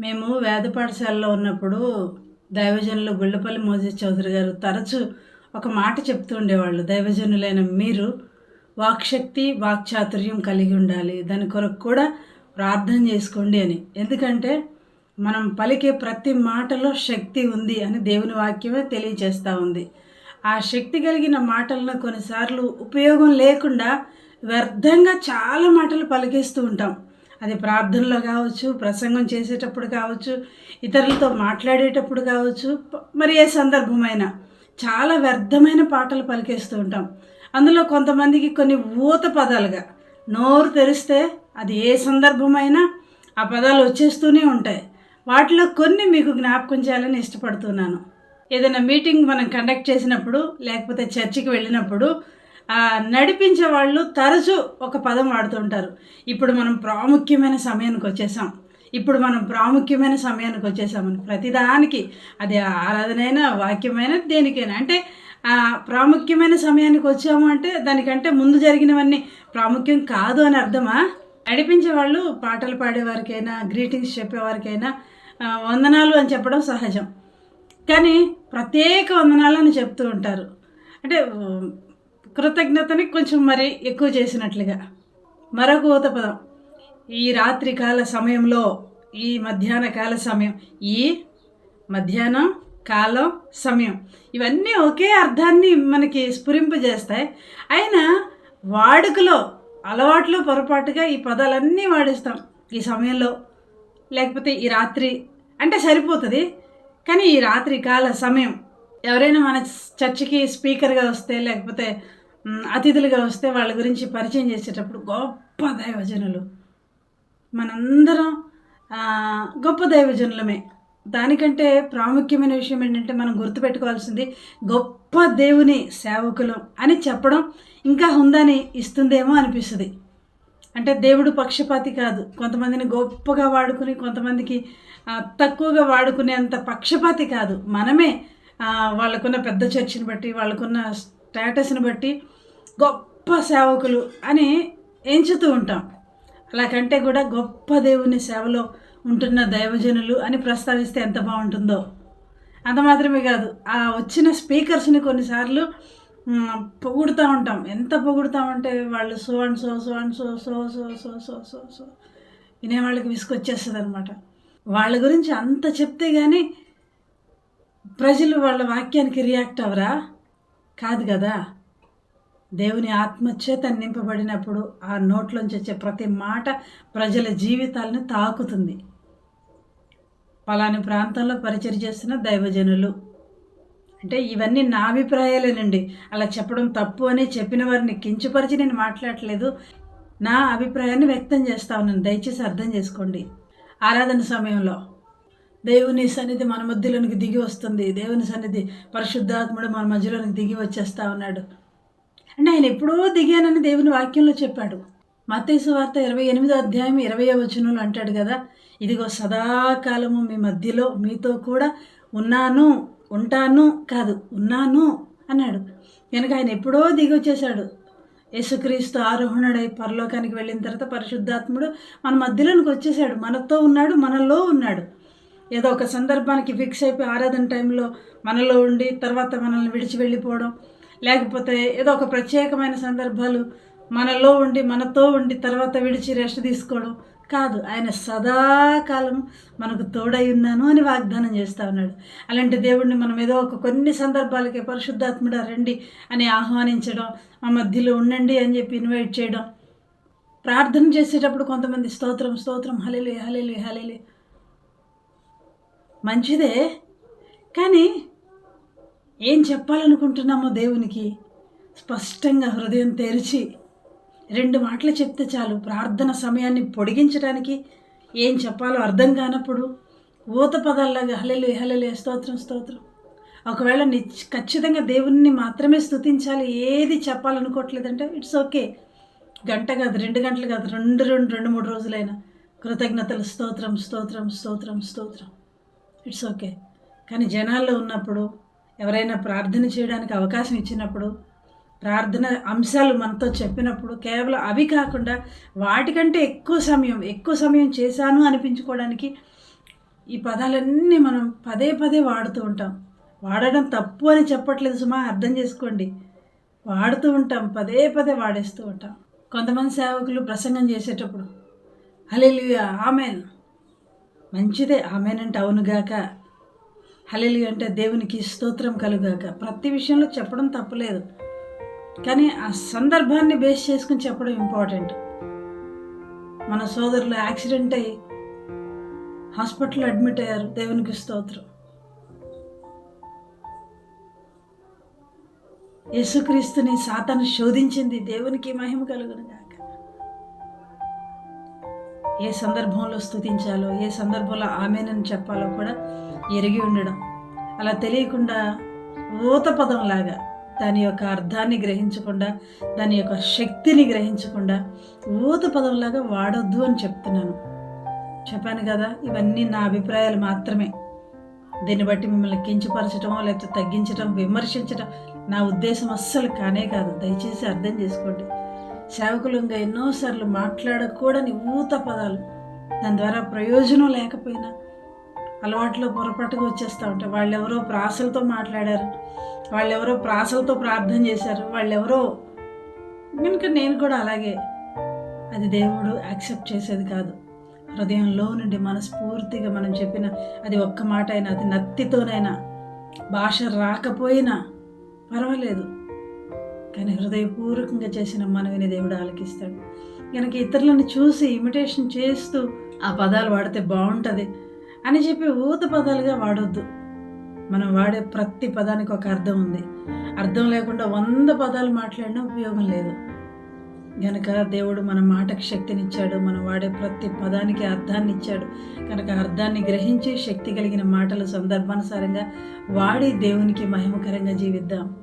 మేము వేద పాఠశాలలో ఉన్నప్పుడు దైవజనులు గుళ్ళపల్లి మోజీ చౌదరి గారు తరచూ ఒక మాట చెప్తూ ఉండేవాళ్ళు. దైవజనులైన మీరు వాక్శక్తి వాక్చాతుర్యం కలిగి ఉండాలి. దాని కొరకు కూడా ప్రార్థన చేసుకోండి అని. ఎందుకంటే మనం పలికే ప్రతి మాటలో శక్తి ఉంది అని దేవుని వాక్యమే తెలియజేస్తూ ఉంది. ఆ శక్తి కలిగిన మాటలను కొన్నిసార్లు ఉపయోగం లేకుండా వ్యర్థంగా చాలా మాటలు పలికేస్తూ ఉంటాం. అది ప్రార్థనలో కావచ్చు ప్రసంగం చేసేటప్పుడు కావచ్చు ఇతరులతో మాట్లాడేటప్పుడు కావచ్చు మరి ఏ సందర్భమైనా చాలా వ్యర్థమైన పాటలు పలికేస్తూ ఉంటాం. అందులో కొంతమందికి కొన్ని ఊత పదాలుగా నోరు తెరిస్తే అది ఏ సందర్భమైనా ఆ పదాలు వచ్చేస్తూనే ఉంటాయి. వాటిలో కొన్ని మీకు జ్ఞాపకం చేయాలని ఇష్టపడుతున్నాను. ఏదైనా మీటింగ్ మనం కండక్ట్ చేసినప్పుడు లేకపోతే చర్చికి వెళ్ళినప్పుడు నడిపించే వాళ్ళు తరచూ ఒక పదం వాడుతుంటారు. ఇప్పుడు మనం ప్రాముఖ్యమైన సమయానికి వచ్చేసాం. ఇప్పుడు మనం ప్రాముఖ్యమైన సమయానికి వచ్చేసామని ప్రతిదానికి అది ఆరాధనైనా వాక్యమైనా దేనికైనా. అంటే ప్రాముఖ్యమైన సమయానికి వచ్చాము అంటే దానికంటే ముందు జరిగినవన్నీ ప్రాముఖ్యం కాదు అని అర్థమా? నడిపించే వాళ్ళు పాటలు పాడేవారికైనా గ్రీటింగ్స్ చెప్పేవారికైనా వందనాలు అని చెప్పడం సహజం. కానీ ప్రత్యేక వందనాలని చెప్తూ ఉంటారు. అంటే కృతజ్ఞతని కొంచెం మరి ఎక్కువ చేసినట్లుగా. మరొక ఊత పదం. ఈ రాత్రి కాల సమయంలో ఈ మధ్యాహ్న కాల సమయం ఈ మధ్యాహ్నం కాలం సమయం ఇవన్నీ ఒకే అర్థాన్ని మనకి స్ఫురింపజేస్తాయి. అయినా వాడుకలో అలవాట్లు పొరపాటుగా ఈ పదాలన్నీ వాడిస్తాం ఈ సమయంలో. లేకపోతే ఈ రాత్రి అంటే సరిపోతుంది. కానీ ఈ రాత్రి కాల సమయం ఎవరైనా మన చర్చికి స్పీకర్గా వస్తే లేకపోతే అతిథులుగా వస్తే వాళ్ళ గురించి పరిచయం చేసేటప్పుడు గొప్ప దైవజనులు. మనందరం గొప్ప దైవజనులమే. దానికంటే ప్రాముఖ్యమైన విషయం ఏంటంటే మనం గుర్తుపెట్టుకోవాల్సింది గొప్ప దేవుని సేవకులం అని చెప్పడం ఇంకా హుందాని ఇస్తుందేమో అనిపిస్తుంది. అంటే దేవుడు పక్షపాతి కాదు. కొంతమందిని గొప్పగా వాడుకుని కొంతమందికి తక్కువగా వాడుకునేంత పక్షపాతి కాదు. మనమే వాళ్ళకున్న పెద్ద చర్చిని బట్టి వాళ్ళకున్న స్టేటస్ని బట్టి గొప్ప సేవకులు అని ఎంచుతూ ఉంటాం. అలా కంటే కూడా గొప్ప దేవుని సేవలో ఉంటున్న దైవజనులు అని ప్రస్తావిస్తే ఎంత బాగుంటుందో. అంత మాత్రమే కాదు ఆ వచ్చిన స్పీకర్స్ని కొన్నిసార్లు పొగుడుతూ ఉంటాం. ఎంత పొగుడుతామంటే వాళ్ళు so and so so and so so so so so so so వినేవాళ్ళకి విసుకొచ్చేస్తుంది అనమాట వాళ్ళ గురించి అంత చెప్తే కానీ ప్రజలు వాళ్ళ వాక్యానికి రియాక్ట్ అవరా కాదు కదా. దేవుని ఆత్మచేత నింపబడినప్పుడు ఆ నోట్లోంచి వచ్చే ప్రతి మాట ప్రజల జీవితాలను తాకుతుంది. పలాని ప్రాంతంలో పరిచయం చేస్తున్న దైవజనులు. అంటే ఇవన్నీ నా అభిప్రాయాలేనండి. అలా చెప్పడం తప్పు అని చెప్పిన వారిని కించపరిచి నేను మాట్లాడట్లేదు. నా అభిప్రాయాన్ని వ్యక్తం చేస్తా ఉన్నాను. దయచేసి అర్థం చేసుకోండి. ఆరాధన సమయంలో దేవుని సన్నిధి మన మధ్యలోనికి దిగి వస్తుంది. దేవుని సన్నిధి పరిశుద్ధాత్ముడు మన మధ్యలోనికి దిగి వచ్చేస్తా ఉన్నాడు. అంటే ఆయన ఎప్పుడో దిగానని దేవుని వాక్యంలో చెప్పాడు. మతేసు వార్త ఇరవై ఎనిమిదో అధ్యాయం ఇరవై వచనంలో అంటాడు కదా ఇదిగో సదాకాలము మీ మధ్యలో మీతో కూడా ఉన్నాను ఉంటాను కాదు ఉన్నాను అన్నాడు. కనుక ఆయన ఎప్పుడో దిగి వచ్చేసాడు యేసుక్రీస్తు ఆరోహణుడై పరలోకానికి వెళ్ళిన తర్వాత పరిశుద్ధాత్ముడు మన మధ్యలోనికి వచ్చేసాడు మనతో ఉన్నాడు మనలో ఉన్నాడు. ఏదో ఒక సందర్భానికి ఫిక్స్ అయిపోయి ఆరాధన టైంలో మనలో ఉండి తర్వాత మనల్ని విడిచి వెళ్ళిపోవడం లేకపోతే ఏదో ఒక ప్రత్యేకమైన సందర్భాలు మనలో ఉండి మనతో ఉండి తర్వాత విడిచి రెస్ట్ తీసుకోవడం కాదు. ఆయన సదాకాలం మనకు తోడై ఉన్నాను అని వాగ్దానం చేస్తూ ఉన్నాడు. అలాంటి దేవుడిని మనం ఏదో ఒక కొన్ని సందర్భాలకి పరిశుద్ధాత్ముడ రండి అని ఆహ్వానించడం మా మధ్యలో ఉండండి అని చెప్పి ఇన్వైట్ చేయడం ప్రార్థన చేసేటప్పుడు కొంతమంది స్తోత్రం స్తోత్రం హలేలి హలేలి హలేలి మంచిదే. కానీ ఏం చెప్పాలనుకుంటున్నామో దేవునికి? స్పష్టంగా హృదయం తెరిచి రెండు మాటలు చెప్తే చాలు. ప్రార్థన సమయాన్ని పొడిగించడానికి ఏం చెప్పాలో అర్థం కానప్పుడు ఊత పదాల్లాగా హలెలు హలెలు స్తోత్రం స్తోత్రం. ఒకవేళ ని ఖచ్చితంగా దేవుణ్ణి మాత్రమే స్తుతించాలి. ఏది చెప్పాలనుకోవట్లేదంటే ఇట్స్ ఓకే. గంట కాదు రెండు గంటలు కాదు రెండు రెండు రెండు మూడు రోజులైనా కృతజ్ఞతలు స్తోత్రం స్తోత్రం స్తోత్రం స్తోత్రం. It's okay. కానీ జనాల్లో ఉన్నప్పుడు ఎవరైనా ప్రార్థన చేయడానికి అవకాశం ఇచ్చినప్పుడు ప్రార్థన అంశాలు మనతో చెప్పినప్పుడు కేవలం అవి కాకుండా వాటికంటే ఎక్కువ సమయం ఎక్కువ సమయం చేశాను అనిపించుకోవడానికి ఈ పదాలన్నీ మనం పదే పదే వాడుతూ ఉంటాం. వాడడం తప్పు అని చెప్పట్లేదు సుమా అర్థం చేసుకోండి. వాడుతూ ఉంటాం పదే పదే వాడేస్తూ ఉంటాం. కొంతమంది సేవకులు ప్రసంగం చేసేటప్పుడు హల్లెలూయా ఆమెన్. మంచిదే ఆమెన్ అంటే అవునుగాక హల్లెలూయా అంటే దేవునికి స్తోత్రం కలుగాక. ప్రతి విషయంలో చెప్పడం తప్పలేదు. కానీ ఆ సందర్భాన్ని బేస్ చేసుకుని చెప్పడం ఇంపార్టెంట్. మన సోదరులు యాక్సిడెంట్ అయ్యి హాస్పిటల్లో అడ్మిట్ అయ్యారు. దేవునికి స్తోత్రం. యేసుక్రీస్తుని సాతాను శోధించింది. దేవునికి మహిమ కలుగును గాక. ఏ సందర్భంలో స్తుతించాలో ఏ సందర్భంలో ఆమెనని చెప్పాలో కూడా ఎరిగి ఉండడం. అలా తెలియకుండా ఊత పదంలాగా దాని యొక్క అర్థాన్ని గ్రహించకుండా దాని యొక్క శక్తిని గ్రహించకుండా ఊత పదంలాగా వాడొద్దు అని చెప్తున్నాను. చెప్పాను కదా ఇవన్నీ నా అభిప్రాయాలు మాత్రమే. దీన్ని బట్టి మిమ్మల్ని కించపరచడం లేకపోతే తగ్గించటం విమర్శించటం నా ఉద్దేశం అస్సలు కానే కాదు. దయచేసి అర్థం చేసుకోండి. సేవకులు ఇంకా ఎన్నోసార్లు మాట్లాడకూడని ఊత పదాలు దాని ద్వారా ప్రయోజనం లేకపోయినా అలవాట్లో పొరపాటుగా వచ్చేస్తూ ఉంటాయి. వాళ్ళెవరో ప్రాసలతో మాట్లాడారు. వాళ్ళెవరో ప్రాసలతో ప్రార్థన చేశారు. వాళ్ళెవరో కనుక నేను కూడా అలాగే. అది దేవుడు యాక్సెప్ట్ చేసేది కాదు. హృదయంలో నుండి మనస్ఫూర్తిగా మనం చెప్పిన అది ఒక్క మాట అయినా అది నత్తితోనైనా భాష రాకపోయినా పర్వాలేదు. కానీ హృదయపూర్వకంగా చేసిన మనవిని దేవుడు ఆలకిస్తాడు. కనుక ఇతరులను చూసి ఇమిటేషన్ చేస్తూ ఆ పదాలు వాడితే బాగుంటుంది. అని చెప్పి ఊత పదాలుగా వాడొద్దు. మనం వాడే ప్రతి పదానికి ఒక అర్థం ఉంది. అర్థం లేకుండా వంద పదాలు మాట్లాడినా ఉపయోగం లేదు. కనుక దేవుడు మన మాటకు శక్తినిచ్చాడు మనం వాడే ప్రతి పదానికి అర్థాన్ని ఇచ్చాడు కనుక అర్థాన్ని గ్రహించి శక్తి కలిగిన మాటలు సందర్భానుసారంగా వాడి దేవునికి మహిమకరంగా జీవిద్దాం.